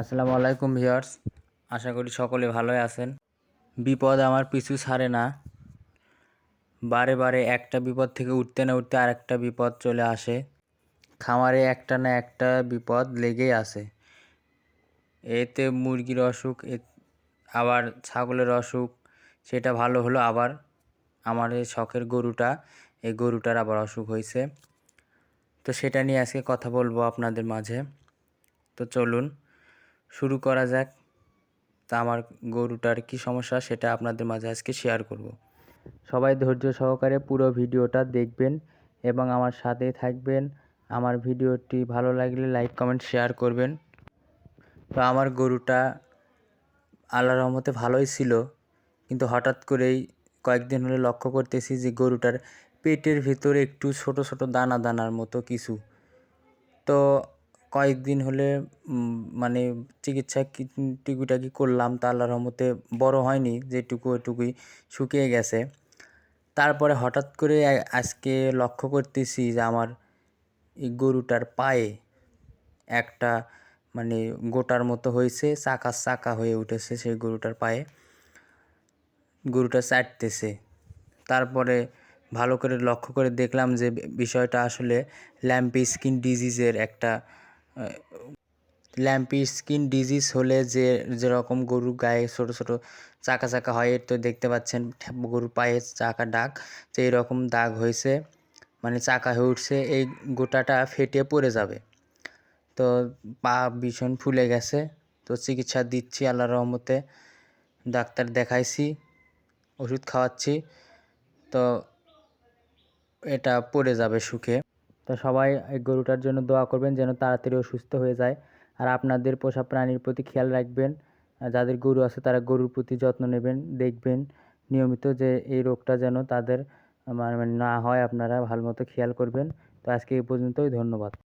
আসসালামু আলাইকুম ভিউয়ার্স। আশা করি সকলে ভালোই আছেন। বিপদ আমার পিছু ছাড়ে না। বারে বারে একটা বিপদ থেকে উঠতে না উঠতে আরেকটা বিপদ চলে আসে। খামারে একটা না একটা বিপদ লেগেই আসে এতে মুরগির অসুখ আবার ছাগলের অসুখ, সেটা ভালো হলো আবার আমার এই শখের গরুটা, এই গরুটার আবার অসুখ হয়েছে। তো সেটা নিয়ে আজকে কথা বলব আপনাদের মাঝে। তো চলুন শুরু করা যাক। তা আমার গরুটার কি সমস্যা সেটা আপনাদের মাঝে আজকে শেয়ার করব। সবাই ধৈর্য সহকারে পুরো ভিডিওটা দেখবেন এবং আমার সাথেই থাকবেন। আমার ভিডিওটি ভালো লাগলে লাইক কমেন্ট শেয়ার করবেন। তো আমার গরুটা আল্লাহ রহমতে ভালোই ছিল, কিন্তু হঠাৎ করেই কয়েকদিন হলে লক্ষ্য করতেছি যে গরুটার পেটের ভিতরে একটু ছোট ছোট দানা দানার মতো কিছু। তো কয়েকদিন হলে মানে চিকিৎসা কি- করলাম তা আল্লাহর রহমতে বড় হয়নি, যেটুকু ওইটুকুই শুকিয়ে গেছে। তারপরে হঠাৎ করে আজকে লক্ষ্য করতেছি যে আমার এই গরুটার পায়ে একটা মানে গোটার মতো হয়েছে, চাকা চাকা হয়ে উঠেছে সেই গরুটার পায়ে। গরুটা চাটতেছে। তারপরে ভালো করে লক্ষ্য করে দেখলাম যে বিষয়টা আসলে ল্যাম্পি স্কিন ডিজিজের একটা ল্যাম্পি স্কিন ডিজিজ হলে যে, যেরকম গরুর গায়ে ছোট ছোট চাকা চাকা হয়, এর তো দেখতে পাচ্ছেন, গরুর পায়ে চাকা দাগ, তো এরকম দাগ হয়েছে মানে চাকা হয়ে উঠছে, এই গোটাটা ফেটে পড়ে যাবে। তো পা ভীষণ ফুলে গেছে, তো চিকিৎসা দিচ্ছি আল্লাহ রহমতে, ডাক্তার দেখাইছি, ওষুধ খাওয়াচ্ছি, তো এটা পড়ে যাবে সুখে। তো সবাই এই গরুটার জন্য দোয়া করবেন যেন তাড়াতাড়ি সুস্থ হয়ে যায়। আর আপনাদের পোষা প্রাণীর প্রতি খেয়াল রাখবেন। যাদের গরু আছে তারা গরুর প্রতি যত্ন নেবেন, দেখবেন নিয়মিত যে এই রোগটা যেন তাদের মানে না হয়, আপনারা ভালো মতো খেয়াল করবেন। তো আজকে এই পর্যন্তই, ধন্যবাদ।